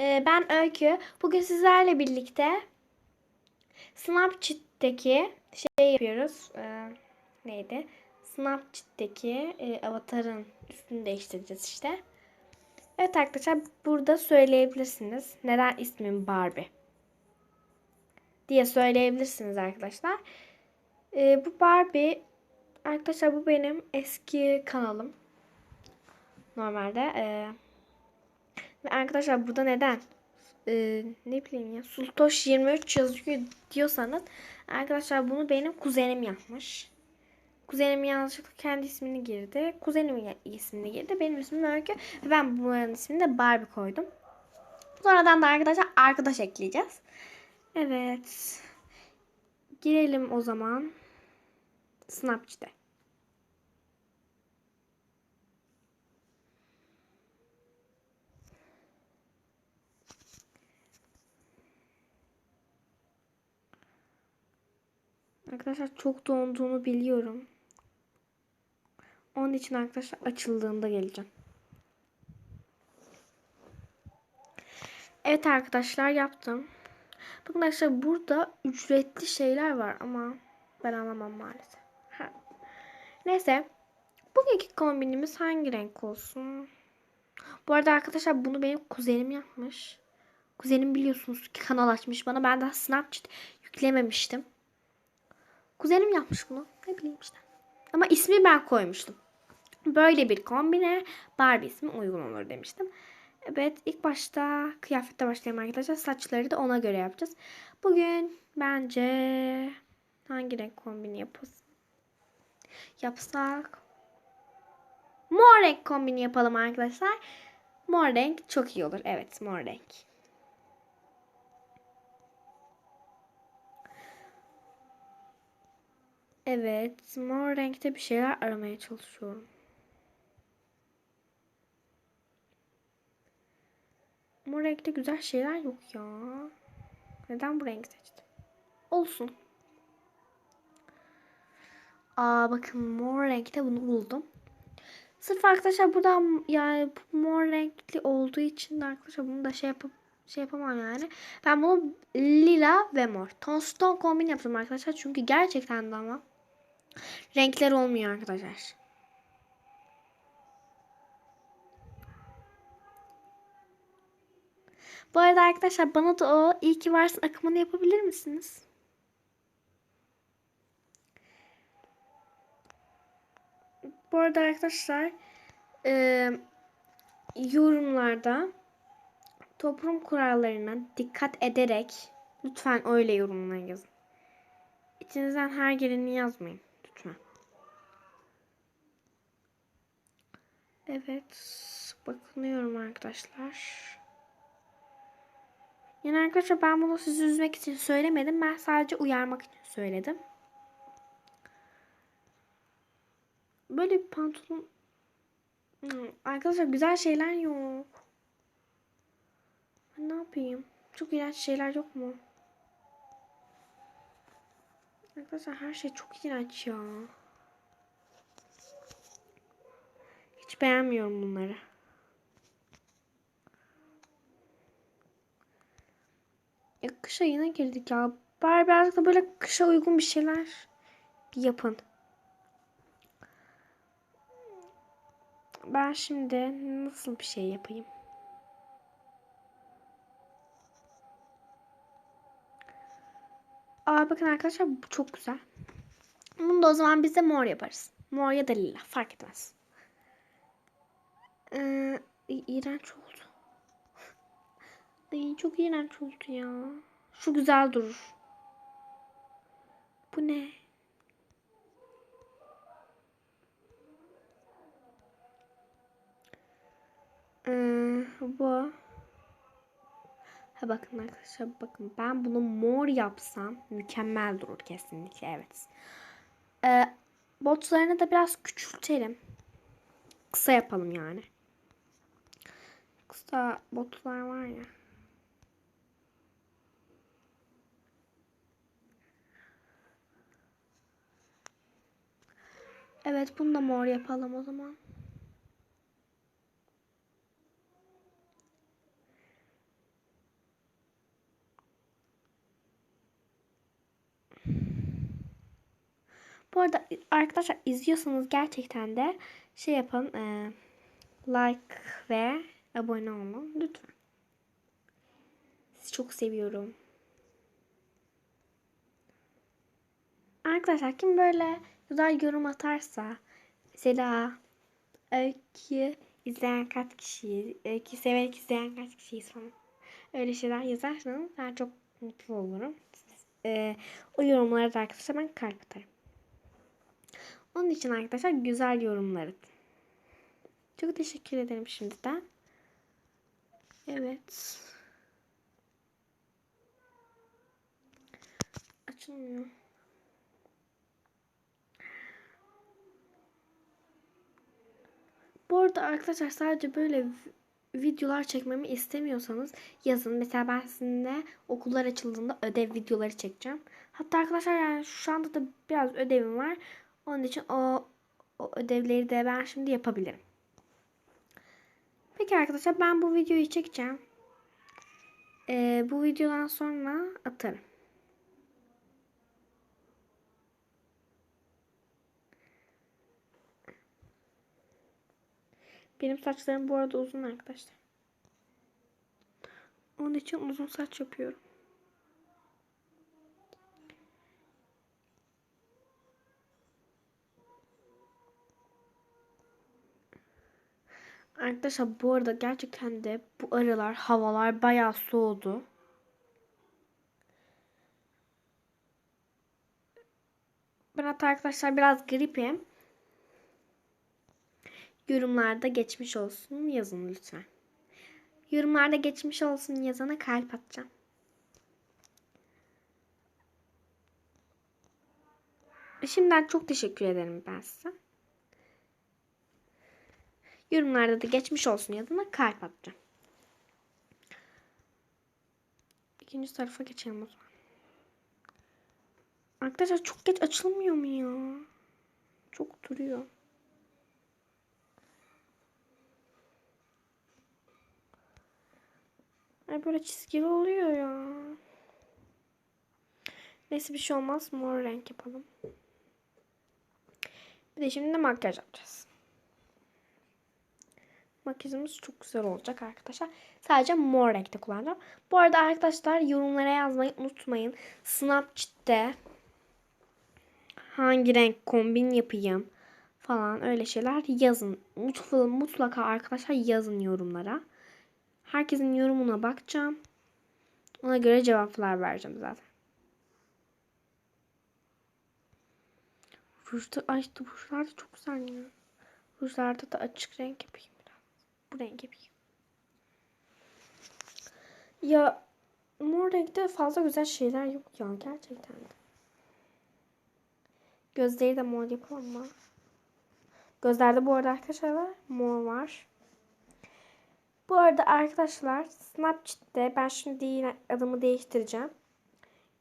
Ee, ben Öykü. Bugün sizlerle birlikte Snapchat'teki şey yapıyoruz. Ee, neydi? Snapchat'teki e, avatarın üstünü değiştireceğiz işte. Evet arkadaşlar burada söyleyebilirsiniz. Neden ismim Barbie? Diye söyleyebilirsiniz arkadaşlar. Ee, bu Barbie arkadaşlar bu benim eski kanalım. Normalde. Ee, arkadaşlar burada neden? Ee, ne bileyim ya. Sultoş 23 yazıyor diyorsanız arkadaşlar bunu benim kuzenim yapmış. Kuzenim yanlışlıkla kendi ismini girdi. Kuzenimin ismini girdi. Benim ismim Öykü. Ve ben bunların ismini de Barbie koydum. Sonradan da arkadaşlar arkadaş ekleyeceğiz. Evet. Girelim o zaman. Snapchat'e. Arkadaşlar çok donduğunu biliyorum. Onun için arkadaşlar açıldığında geleceğim. Evet arkadaşlar yaptım. Bakın arkadaşlar burada ücretli şeyler var ama ben anlamam maalesef. Ha. Neyse. Bugünkü kombinimiz hangi renk olsun? Bu arada arkadaşlar bunu benim kuzenim yapmış. Kuzenim biliyorsunuz ki kanal açmış bana. Ben daha Snapchat yüklememiştim. Kuzenim yapmış bunu. Ne bileyim işte. Ama ismi ben koymuştum. Böyle bir kombine Barbie ismi uygun olur demiştim. Evet ilk başta kıyafette başlayalım arkadaşlar. Saçları da ona göre yapacağız. Bugün bence hangi renk kombini yapız? Yapsak mor renk kombini yapalım arkadaşlar. Mor renk çok iyi olur. Evet mor renk. Evet mor renkte bir şeyler aramaya çalışıyorum. Mor renkte güzel şeyler yok ya. Neden bu renk seçtim? Olsun. Aa bakın mor renkte bunu buldum. Sırf arkadaşlar buradan yani mor renkli olduğu için arkadaşlar bunu da şey yapıp şey yapamam yani. Ben bunu lila ve mor. Ton kombin yaptım arkadaşlar. Çünkü gerçekten de ama renkler olmuyor arkadaşlar. Bu arada arkadaşlar bana da o iyi ki varsın akımını yapabilir misiniz? Bu arada arkadaşlar e, yorumlarda toplum kurallarına dikkat ederek lütfen öyle yorumlar yazın. İçinizden her geleni yazmayın lütfen. Evet bakınıyorum arkadaşlar. Yani arkadaşlar ben bunu sizi üzmek için söylemedim. Ben sadece uyarmak için söyledim. Böyle bir pantolon... Arkadaşlar güzel şeyler yok. Ne yapayım? Çok iğrenç şeyler yok mu? Arkadaşlar her şey çok iğrenç ya. Hiç beğenmiyorum bunları. Ya kış ayına girdik ya. Bari birazcık da böyle kışa uygun bir şeyler yapın. Ben şimdi nasıl bir şey yapayım? Aa bakın arkadaşlar bu çok güzel. Bunu da o zaman biz de mor yaparız. Mor ya da lila fark etmez. Ee, iğrenç oldu. Ay çok iğrenç oldu ya. Şu güzel durur. Bu ne? Ee, bu. Ha bakın arkadaşlar bakın ben bunu mor yapsam mükemmel durur kesinlikle evet. Ee, botlarını da biraz küçültelim. Kısa yapalım yani. Kısa botlar var ya. Evet bunu da mor yapalım o zaman. Bu arada arkadaşlar izliyorsanız gerçekten de şey yapın. E, like ve abone olun lütfen. Sizi çok seviyorum. Arkadaşlar kim böyle güzel yorum atarsa mesela öykü izleyen kaç kişiyiz, öykü severek izleyen kaç kişiyiz falan. Öyle şeyler yazarsanız ben çok mutlu olurum. Ee, o yorumlara da arkadaşlar ben kalp atarım. Onun için arkadaşlar güzel yorumlar atın. Çok teşekkür ederim şimdiden. Evet. Açılmıyor. Bu arada arkadaşlar sadece böyle videolar çekmemi istemiyorsanız yazın. Mesela ben sizinle okullar açıldığında ödev videoları çekeceğim. Hatta arkadaşlar yani şu anda da biraz ödevim var. Onun için o, o ödevleri de ben şimdi yapabilirim. Peki arkadaşlar ben bu videoyu çekeceğim. Ee, bu videodan sonra atarım. Benim saçlarım bu arada uzun arkadaşlar. Onun için uzun saç yapıyorum. Arkadaşlar bu arada gerçekten de bu aralar havalar bayağı soğudu. Ben hatta arkadaşlar biraz gripim. Yorumlarda geçmiş olsun yazın lütfen. Yorumlarda geçmiş olsun yazana kalp atacağım. Şimdiden çok teşekkür ederim ben size. Yorumlarda da geçmiş olsun yazana kalp atacağım. İkinci tarafa geçelim o zaman. Arkadaşlar çok geç açılmıyor mu ya? Çok duruyor. Ay böyle çizgili oluyor ya. Neyse bir şey olmaz. Mor renk yapalım. Bir de şimdi de makyaj yapacağız. Makyajımız çok güzel olacak arkadaşlar. Sadece mor renkte kullanacağım. Bu arada arkadaşlar yorumlara yazmayı unutmayın. Snapchat'te hangi renk kombin yapayım falan öyle şeyler yazın. Mutlaka arkadaşlar yazın yorumlara. Herkesin yorumuna bakacağım. Ona göre cevaplar vereceğim zaten. Rujda, ay rujlar da çok güzel ya. Rujlarda da açık renk yapayım. Bu renk yapayım. Ya mor renkte fazla güzel şeyler yok ya gerçekten. Gözleri de mor yapalım mı? Gözlerde bu arada arkadaşlar var. Mor var. Bu arada arkadaşlar Snapchat'te ben şimdi adımı değiştireceğim.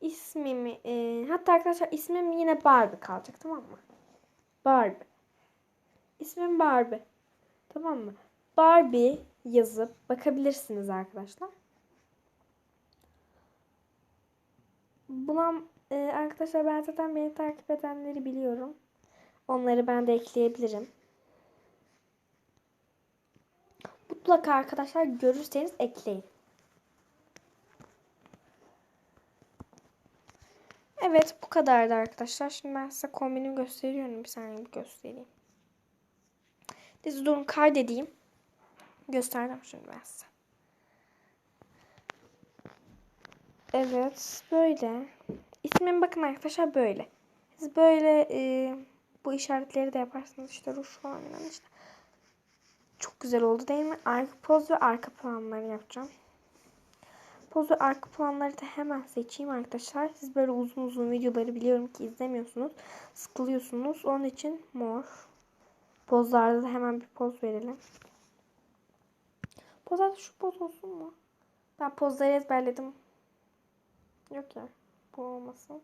İsmimi e, hatta arkadaşlar ismim yine Barbie kalacak tamam mı? Barbie. İsmim Barbie. Tamam mı? Barbie yazıp bakabilirsiniz arkadaşlar. Buna e, arkadaşlar ben zaten beni takip edenleri biliyorum. Onları ben de ekleyebilirim. Mutlaka arkadaşlar görürseniz ekleyin. Evet bu kadardı arkadaşlar. Şimdi ben size kombinimi gösteriyorum. Bir saniye bir göstereyim. Siz durun kaydedeyim. Gösterdim şimdi ben size. Evet böyle. İsmim bakın arkadaşlar böyle. Siz böyle e, bu işaretleri de yaparsınız işte ruj falan işte. Çok güzel oldu değil mi? Arka poz ve arka planları yapacağım. Poz ve arka planları da hemen seçeyim arkadaşlar. Siz böyle uzun uzun videoları biliyorum ki izlemiyorsunuz. Sıkılıyorsunuz. Onun için mor. Pozlarda da hemen bir poz verelim. Pozlarda şu poz olsun mu? Ben pozları ezberledim. Yok ya. Bu olmasın.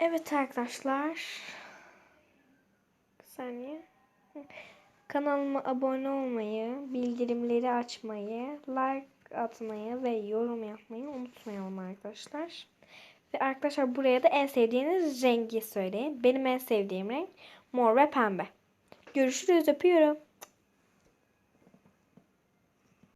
Evet arkadaşlar. Bir saniye. Kanalıma abone olmayı, bildirimleri açmayı, like atmayı ve yorum yapmayı unutmayalım arkadaşlar. Ve arkadaşlar buraya da en sevdiğiniz rengi söyleyin. Benim en sevdiğim renk mor ve pembe. Görüşürüz öpüyorum.